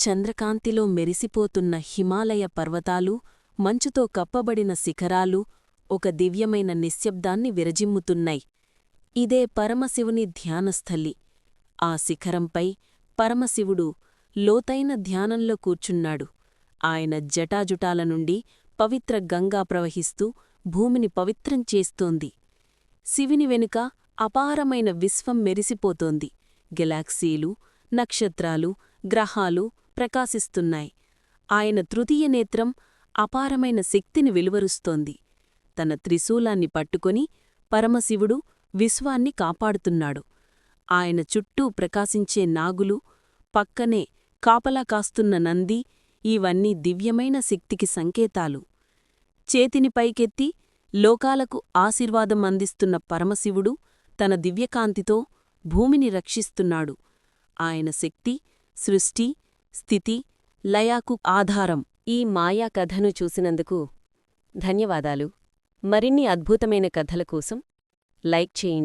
చంద్రకాంతిలో మెరిసిపోతున్న హిమాలయ పర్వతాలు మంచుతో కప్పబడిన శిఖరాలు ఒక దివ్యమైన నిశ్శబ్దాన్ని విరజిమ్ముతున్నాయి. ఇదే పరమశివుని ధ్యానస్థలి. ఆ శిఖరంపై పరమశివుడు లోతైన ధ్యానంలో కూర్చున్నాడు. ఆయన జటాజుటాల నుండి పవిత్ర గంగా ప్రవహిస్తూ భూమిని పవిత్రం చేస్తోంది. శివుని వెనుక అపారమైన విశ్వం మెరిసిపోతోంది. గెలాక్సీలు నక్షత్రాలు గ్రహాలు ప్రకాశిస్తున్నాయి. ఆయన తృతీయ నేత్రం అపారమైన శక్తిని వెలువరుస్తోంది. తన త్రిశూలాన్ని పట్టుకొని పరమశివుడు విశ్వాన్ని కాపాడుతున్నాడు. ఆయన చుట్టూ ప్రకాశించే నాగులు పక్కనే కాపలా కాస్తున్న నంది ఇవన్నీ దివ్యమైన శక్తికి సంకేతాలు. చేతిని పైకెత్తి లోకాలకు ఆశీర్వాదం అందిస్తున్న పరమశివుడు తన దివ్యకాంతితో భూమిని రక్షిస్తున్నాడు. ఆయన శక్తి సృష్టి స్థితి లయాకు ఆధారం ఈ మాయా కథను చూసినందుకు ధన్యవాదాలు. మరిన్ని అద్భుతమైన కథల కోసం లైక్ చేయండి.